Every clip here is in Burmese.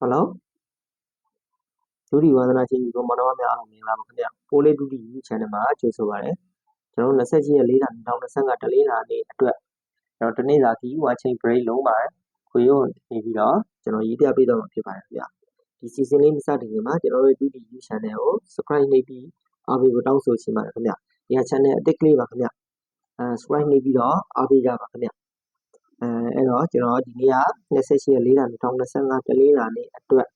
ဟုတ်လားဒုတိယဝန္ဒနာချင်းဒီကိုမတော်များအားလုံးမင်္ဂလာပါခင်ဗျပိုးလေးဒုတိယ YouTube channel မှာကြိုဆိုပါရစေကျွန်တော်28ရက်4လ2025တလေးလာနေ့အတွက်ကျွန်တော်တနေ့စာဒီ one chain break လုံးပါတယ်ခွေရုံနေပြီးတော့ကျွန်တော်ရေးပြပေးတော့မှာဖြစ်ပါတယ်ခင်ဗျဒီ season လေးမစတင်ခင်မှာကျွန်တော်တို့ဒုတိယ YouTube channel ကို subscribe နေပြီးအားပေးဖို့တောင်းဆိုချင်ပါတယ်ခင်ဗျဒီ channel အသစ်ကလေးပါခင်ဗျအဲ subscribe နေပြီးတော့အားပေးကြပါခင်ဗျ အဲအဲ့တော့ကျွန်တော်ဒီနေ့က28ရက်4လ2025တလေးလာနေ့အတွက်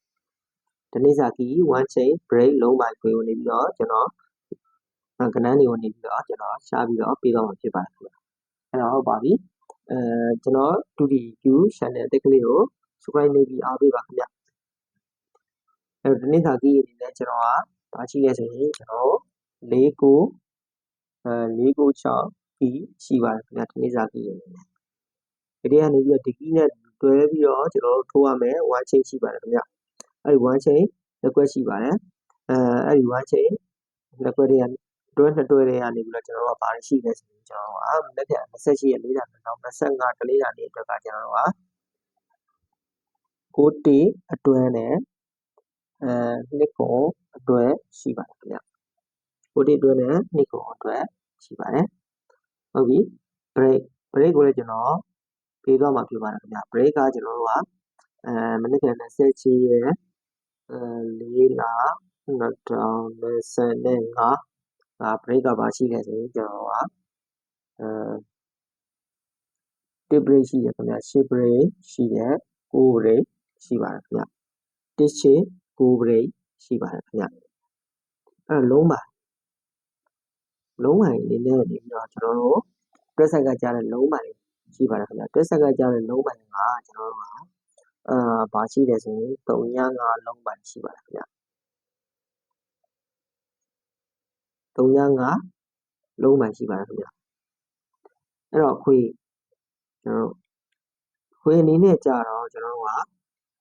တနေ့စာကီ one chain break လုံးပိုင်းခွေကိုနေပြီးတော့ကျွန်တော်ကနန်းတွေကိုနေပြီးတော့ကျွန်တော်ရှားပြီးတော့ပေးတော့မှာဖြစ်ပါတယ်ခင်ဗျအဲ့တော့ဟုတ်ပါပြီအဲကျွန်တော် 2D Q channel တက်ကလေးကို subscribe နေပြီးအားပေးပါခင်ဗျအဲ့တော့ဒီနေ့စာကီအနေနဲ့ကျွန်တော်ကဘာရှိလဲဆိုရင်ကျွန်တော်၄ကိုအဲ၄ကို6ကီရှိပါတယ်ခင်ဗျဒီနေ့စာကီအနေနဲ့ ဒီထဲကနေပြီးတော့ဒီကီနဲ့တွဲပြီးတော့ကျွန်တော်တို့ထိုးရမယ် one chain ရှိပါတယ်ခင်ဗျအဲ့ဒီ one chain လက်ကွက်ရှိပါတယ်အဲအဲ့ဒီ one chain လက်ကွက်တွေကတွဲနှစ်တွဲတွေကနေပြီးတော့ကျွန်တော်တို့ကဘာတွေရှိလဲဆိုရင်ကျွန်တော်တို့ကလက်ပြ28ရက်4လ2025တလေးလာနေ့အတွက်ကကျွန်တော်တို့ကကိုတေအတွဲနဲ့အဲနှစ်ခုအတွဲရှိပါတယ်ခင်ဗျကိုတေအတွဲနဲ့နှစ်ခုအတွဲရှိပါတယ်ဟုတ်ပြီ break break ကိုလည်းကျွန်တော် ပေးသွားမှာဖြစ်ပါတယ်ခင်ဗျ break ကကျွန်တော်တို့ကအဲမနက်ဖြန်28ရက်အဲ4လ2025ဒါ break ကပါရှိလဲဆိုရင်ကျွန်တော်ကအဲတစ် break ရှိတယ်ခင်ဗျ10 break ရှိတယ်9 break ရှိပါတယ်ခင်ဗျတစ်ချေ9 break ရှိပါတယ်ခင်ဗျအဲ့လုံးပါလုံးပိုင်းအနေနဲ့နေပြီးတော့ကျွန်တော်တို့တွက်ဆက်ကကြားတဲ့လုံးပိုင်း ရှိပါတယ်ခင်ဗျတွက်ဆက်ကကြားတဲ့လုံးပိုင်းကကျွန်တော်တို့ကအာဘာရှိလဲဆိုရင်305လုံးပိုင်းရှိပါတယ်ခင်ဗျ305လုံးပိုင်းရှိပါတယ်ခင်ဗျအဲ့တော့ခွေကျွန်တော်ခွေအနေနဲ့ကြာတော့ကျွန်တော်တို့က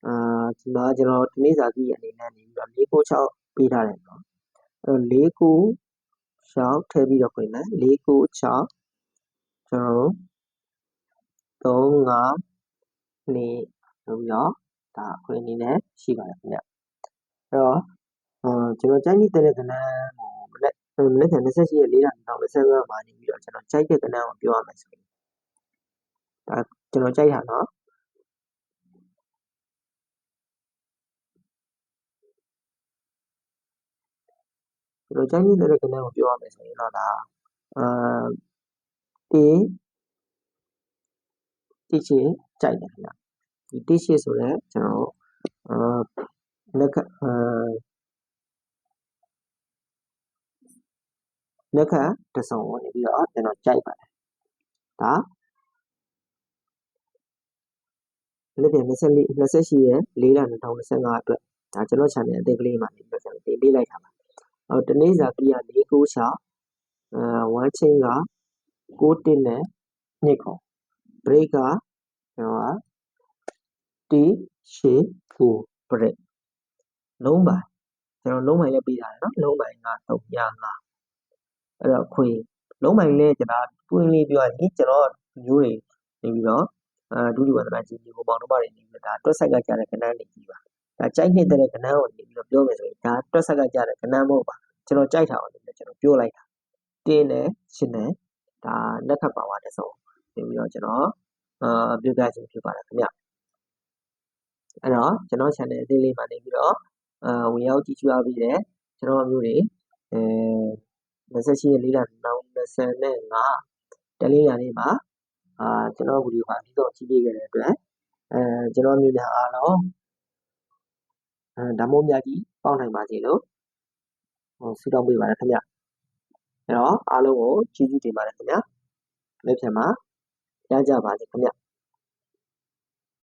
အာဒီမှာကျွန်တော်ဒီနေ့စာကြီးအနေနဲ့နေပြီးတော့496ပေးထားတယ်နော်အဲ့တော့496ထည့်ပြီးတော့ခွေမယ်496ကျွန်တော်တို့ 35နေလို့ရောဒါအခွင့်အနေနဲ့ရှိပါတယ်ခင်ဗျအဲ့တော့အာကျွန်တော်ကြိုက်နေတဲ့ကဏ္ဍကိုမနေ့မနေ့က28ရက်4လ2025မှာနေပြီးတော့ကျွန်တော်ကြိုက်တဲ့ကဏ္ဍကိုပြောရမယ်ဆိုရင်ဒါကျွန်တော်ကြိုက်တာနော်ကျွန်တော်ကြိုက်နေတဲ့ကဏ္ဍကိုပြောရမယ်ဆိုရင်တော့ဒါအာ တေးတိချေကြိုက်တယ်ခင်ဗျဒီတိချေဆိုတော့ကျွန်တော်အာလက်ကအာလက်ကတစုံကိုနေပြီးတော့ကျွန်တော်ကြိုက်ပါတယ်ဒါလက်ပြန်24 28ရက်4လ2025အတွက်ဒါကျွန်တော် channel အသစ်ကလေးမှာနေပြီးတော့ကျွန်တော်တင်ပေးလိုက်တာပါအော်တနေ့စာပြရ496အဲ1 chain က6တင်နဲ့2ခု break ကကျွန်တော်က T shape 4 break လုံးပိုင်းကျွန်တော်လုံးပိုင်းလည်းပေးထားတယ်နော်လုံးပိုင်းက305အဲ့တော့ခွေလုံးပိုင်းလည်းကျွန်တော်ပွင့်လေးပြောရရင်ကျွန်တော်မျိုးတွေနေပြီးတော့အာဒုတိယဝန္ဒနာကြီးကိုပေါင်းတော့ပါတယ်နေပြီးဒါတွက်ဆက်ကကြားတဲ့ကဏ္ဍနေကြီးပါဒါကြိုက်နေတဲ့ကဏ္ဍကိုနေပြီးတော့ပြောမယ်ဆိုရင်ဒါတွက်ဆက်ကကြားတဲ့ကဏ္ဍမဟုတ်ပါကျွန်တော်ကြိုက်တာကိုနေပြီးကျွန်တော်ပြောလိုက်တာတင်းနဲ့ရှင်းနဲ့ဒါလက်ခတ်ပါဝါတစ်စုံ နေပြီးတော့ကျွန်တော်အာပြောပြခြင်းဖြစ်ပါတယ်ခင်ဗျအဲ့တော့ကျွန်တော် channel အသေးလေးမှာနေပြီးတော့အာဝင်ရောက်ကြည့်ရှုအားပေးတယ်ကျွန်တော်မျိုးတွေအဲ28ရက်4လ2025တလေးရာနေ့မှာအာကျွန်တော်ဗီဒီယိုမှာပြီးတော့ကြည့်ပြခဲ့တဲ့အတွက်အဲကျွန်တော်မျိုးများအားလုံးအဲဓမ္မိုးများကြီးပေါင်းနိုင်ပါစေလို့ဟိုဆုတောင်းပေးပါတယ်ခင်ဗျအဲ့တော့အားလုံးကိုကျေးဇူးတင်ပါတယ်ခင်ဗျလက်ဖြံမှာ ရကြပါစေခင်ဗျ